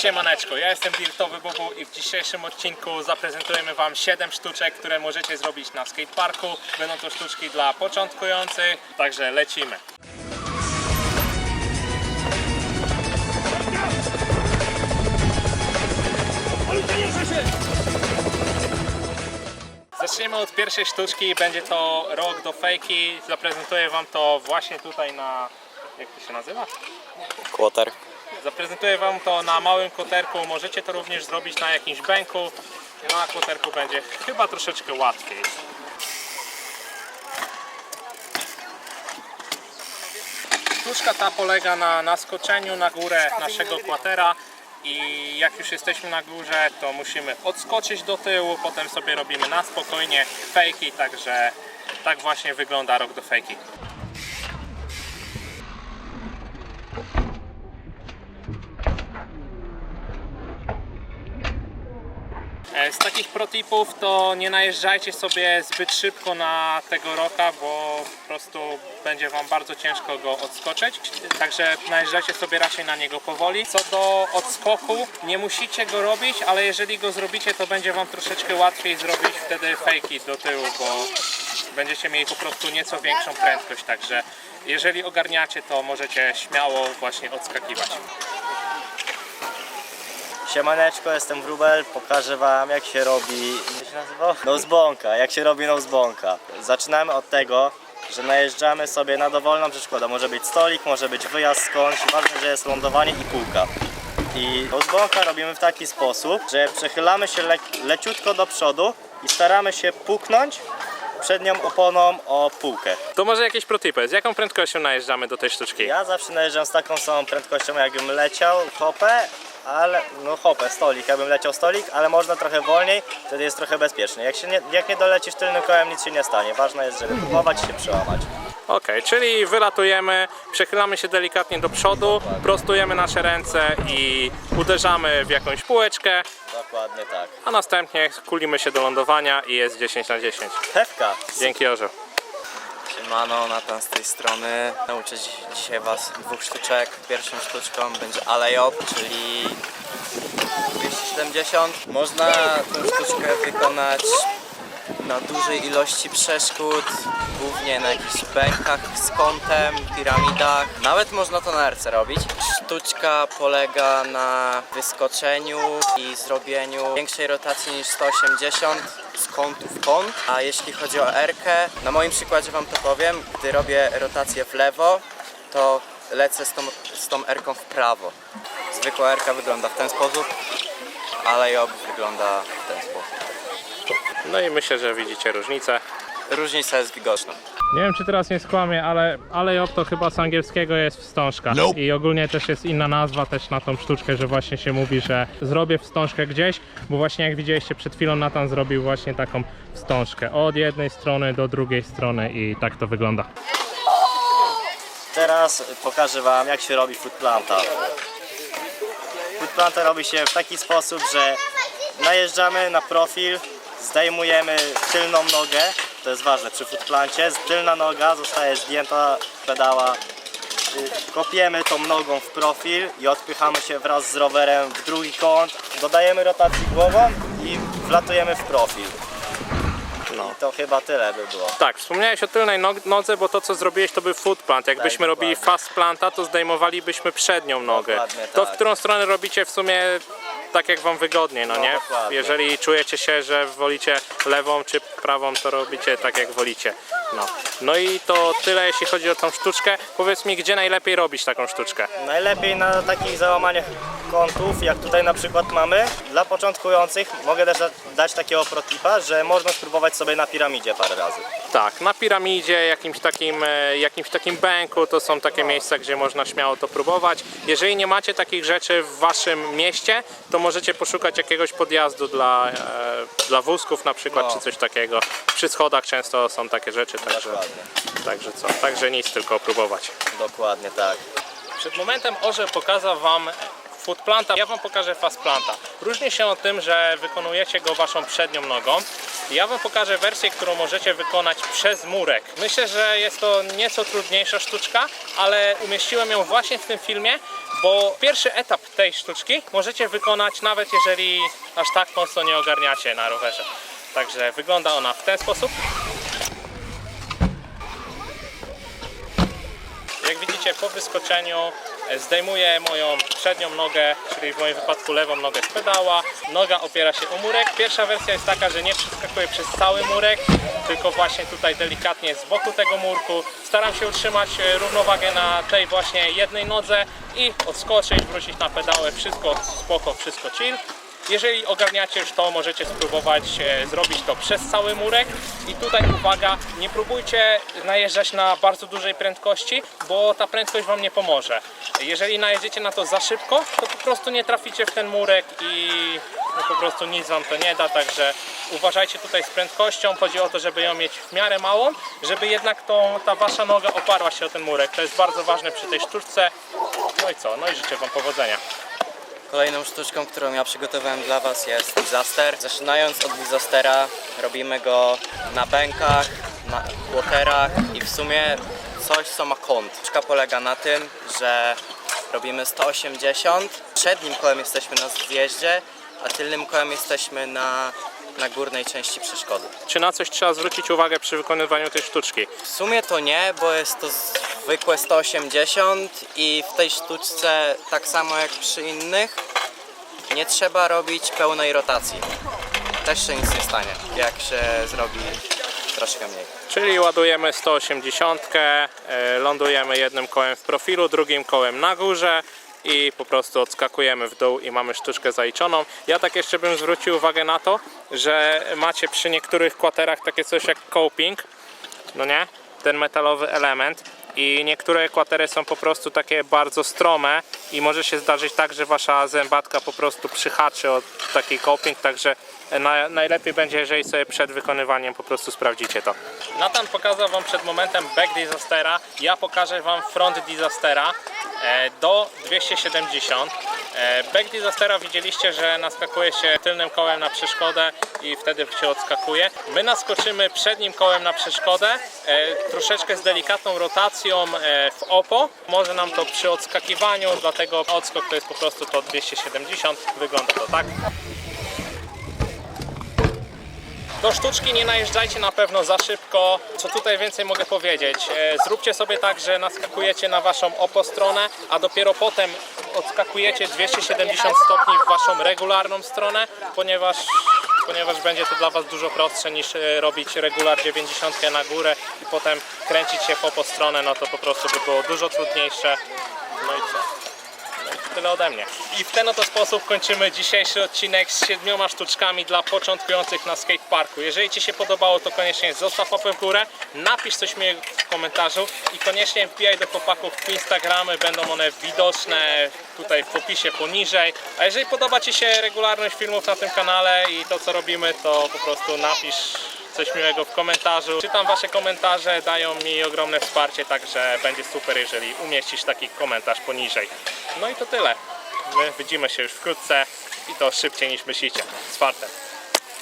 Siemaneczko, ja jestem Dirtowy Bubu i w dzisiejszym odcinku zaprezentujemy Wam 7 sztuczek, które możecie zrobić na skateparku. Będą to sztuczki dla początkujących, także lecimy. Zaczniemy od pierwszej sztuczki, będzie to rok do fejki. Zaprezentuję Wam to właśnie tutaj na... jak to się nazywa? Quarter. Zaprezentuję Wam to na małym koterku. Możecie to również zrobić na jakimś bęku. Na koterku będzie chyba troszeczkę łatwiej. Sztuczka ta polega na naskoczeniu na górę naszego kwatera i jak już jesteśmy na górze, to musimy odskoczyć do tyłu, potem sobie robimy na spokojnie fejki, także tak właśnie wygląda rok do fejki. Takich protipów to nie najeżdżajcie sobie zbyt szybko na tego roka, bo po prostu będzie Wam bardzo ciężko go odskoczyć. Także najeżdżajcie sobie raczej na niego powoli. Co do odskoku, nie musicie go robić, ale jeżeli go zrobicie, to będzie Wam troszeczkę łatwiej zrobić wtedy fejki do tyłu, bo będziecie mieli po prostu nieco większą prędkość. Także jeżeli ogarniacie, to możecie śmiało właśnie odskakiwać. Siemaneczko, jestem Wrubel, pokażę wam jak się robi, jak się nazywa? Nosebonka, jak się robi nosebonka. Zaczynamy od tego, że najeżdżamy sobie na dowolną przeszkodę. Może być stolik, może być wyjazd skądś, ważne, że jest lądowanie i półka. I nosebonka robimy w taki sposób, że przechylamy się le leciutko do przodu i staramy się puknąć przednią oponą o półkę. To może jakieś protipy. Z jaką prędkością najeżdżamy do tej sztuczki? Ja zawsze najeżdżam z taką samą prędkością jakbym leciał hopę, ale no hopę, stolik, jakbym leciał stolik, ale można trochę wolniej, wtedy jest trochę bezpiecznie. Jak, się nie, jak nie dolecisz tylnym kołem, nic się nie stanie. Ważne jest, żeby próbować i się przełamać. Ok, czyli wylatujemy, przechylamy się delikatnie do przodu, prostujemy nasze ręce i uderzamy w jakąś półeczkę, Dokładnie tak. a następnie kulimy się do lądowania i jest 10 na 10. Pewka. Dzięki Orzeł. Siemano, Natan z tej strony. Nauczę dzi- dzisiaj Was dwóch sztuczek. Pierwszą sztuczką będzie Alejop, czyli 270. Można tę sztuczkę wykonać na dużej ilości przeszkód, głównie na jakichś bękach z kątem, piramidach. Nawet można to na RC robić. Sztuczka polega na wyskoczeniu i zrobieniu większej rotacji niż 180 z kątu w kąt. A jeśli chodzi o R-kę, na moim przykładzie Wam to powiem, gdy robię rotację w lewo, to lecę z tą, z tą R-ką w prawo. Zwykła R-ka wygląda w ten sposób, ale job wygląda w ten sposób. No i myślę, że widzicie różnicę. Różnica jest widoczna. Nie wiem, czy teraz nie skłamię, ale alejop to chyba z angielskiego jest wstążka. I ogólnie też jest inna nazwa też na tą sztuczkę, że właśnie się mówi, że zrobię wstążkę gdzieś, bo właśnie jak widzieliście przed chwilą Nathan zrobił właśnie taką wstążkę od jednej strony do drugiej strony i tak to wygląda. Teraz pokażę Wam jak się robi foot planta. Foot planta robi się w taki sposób, że najeżdżamy na profil, zdejmujemy tylną nogę, to jest ważne przy foot plancie, tylna noga zostaje zdjęta pedała, Y, kopiemy tą nogą w profil i odpychamy się wraz z rowerem w drugi kąt, dodajemy rotacji głową i wlatujemy w profil. No. I to chyba tyle by było. Tak, wspomniałeś o tylnej nodze, bo to co zrobiłeś to był foot plant. Jakbyśmy Tak, robili fast planta, to zdejmowalibyśmy przednią nogę. Dokładnie To w tak. którą stronę robicie w sumie tak jak wam wygodniej, no, No, nie? dokładnie. Jeżeli czujecie się, że wolicie lewą czy prawą, to robicie tak jak wolicie. No. no i to tyle jeśli chodzi o tą sztuczkę. Powiedz mi, gdzie najlepiej robić taką sztuczkę? Najlepiej na takich załamaniach kątów, jak tutaj na przykład mamy. Dla początkujących mogę też da- dać takiego protipa, że można spróbować sobie na piramidzie parę razy. Tak, na piramidzie, jakimś takim, e, jakimś takim bęku, to są takie miejsca, gdzie można śmiało to próbować. Jeżeli nie macie takich rzeczy w waszym mieście, to możecie poszukać jakiegoś podjazdu dla, e, dla wózków na przykład, No. czy coś takiego. Przy schodach często są takie rzeczy, także, Dokładnie. także co, także nic, tylko próbować. Dokładnie tak. Przed momentem Orze pokazał Wam foot planta, ja Wam pokażę fast planta. Różni się o tym, że wykonujecie go Waszą przednią nogą. Ja Wam pokażę wersję, którą możecie wykonać przez murek. Myślę, że jest to nieco trudniejsza sztuczka, ale umieściłem ją właśnie w tym filmie, bo pierwszy etap tej sztuczki możecie wykonać nawet jeżeli aż tak mocno nie ogarniacie na rowerze. Także wygląda ona w ten sposób. Jak widzicie po wyskoczeniu zdejmuję moją przednią nogę, czyli w moim wypadku lewą nogę z pedała. Noga opiera się o murek. Pierwsza wersja jest taka, że nie przeskakuję przez cały murek, tylko właśnie tutaj delikatnie z boku tego murku. Staram się utrzymać e, równowagę na tej właśnie jednej nodze i odskoczyć, wrócić na pedały. Wszystko spoko, wszystko chill. Jeżeli ogarniacie już to, możecie spróbować e, zrobić to przez cały murek. I tutaj uwaga, nie próbujcie najeżdżać na bardzo dużej prędkości, bo ta prędkość Wam nie pomoże. Jeżeli najedziecie na to za szybko, to po prostu nie traficie w ten murek i no, po prostu nic Wam to nie da. Także uważajcie tutaj z prędkością. Chodzi o to, żeby ją mieć w miarę małą, żeby jednak tą, ta Wasza noga oparła się o ten murek. To jest bardzo ważne przy tej sztuczce. No i co? No i życzę Wam powodzenia. Kolejną sztuczką, którą ja przygotowałem dla Was jest disaster. Zaczynając od disastera robimy go na bękach, na quarterach i w sumie coś co ma kąt. Sztuczka polega na tym, że robimy 180, przednim kołem jesteśmy na zjeździe, a tylnym kołem jesteśmy na, na górnej części przeszkody. Czy na coś trzeba zwrócić uwagę przy wykonywaniu tej sztuczki? W sumie to nie, bo jest to zwykłe 180 i w tej sztuczce tak samo jak przy innych nie trzeba robić pełnej rotacji. Też się nic nie stanie, jak się zrobi troszkę mniej. Czyli ładujemy 180, e, lądujemy jednym kołem w profilu, drugim kołem na górze i po prostu odskakujemy w dół i mamy sztuczkę zaliczoną. Ja tak jeszcze bym zwrócił uwagę na to, że macie przy niektórych kwaterach takie coś jak coping, no nie? Ten metalowy element i niektóre kwatery są po prostu takie bardzo strome i może się zdarzyć tak, że wasza zębatka po prostu przyhaczy od takiej coping, także na, najlepiej będzie, jeżeli sobie przed wykonywaniem po prostu sprawdzicie to. Nathan pokazał wam przed momentem back disastera, ja pokażę wam front disastera do 270. E, Back disastera widzieliście, że naskakuje się tylnym kołem na przeszkodę i wtedy się odskakuje. My naskoczymy przednim kołem na przeszkodę, e, troszeczkę z delikatną rotacją e, w opo. Może nam to przy odskakiwaniu, dlatego odskok to jest po prostu to 270. Wygląda to tak. Do sztuczki nie najeżdżajcie na pewno za szybko. Co tutaj więcej mogę powiedzieć? E, Zróbcie sobie tak, że naskakujecie na waszą opostronę, a dopiero potem odskakujecie 270 stopni w waszą regularną stronę, ponieważ, ponieważ będzie to dla was dużo prostsze niż e, robić regular 90 na górę i potem kręcić się w opostronę, no to po prostu by było dużo trudniejsze. No i co? Tyle ode mnie. I w ten oto sposób kończymy dzisiejszy odcinek z siedmioma sztuczkami dla początkujących na skateparku. Jeżeli Ci się podobało, to koniecznie zostaw łapę w górę, napisz coś miłego w komentarzu i koniecznie wbijaj do chłopaków w Instagramy, będą one widoczne tutaj w opisie poniżej. A jeżeli podoba Ci się regularność filmów na tym kanale i to co robimy, to po prostu napisz coś miłego w komentarzu. Czytam Wasze komentarze, dają mi ogromne wsparcie, także będzie super, jeżeli umieścisz taki komentarz poniżej. No i to tyle. My widzimy się już wkrótce i to szybciej niż myślicie. Z fartem.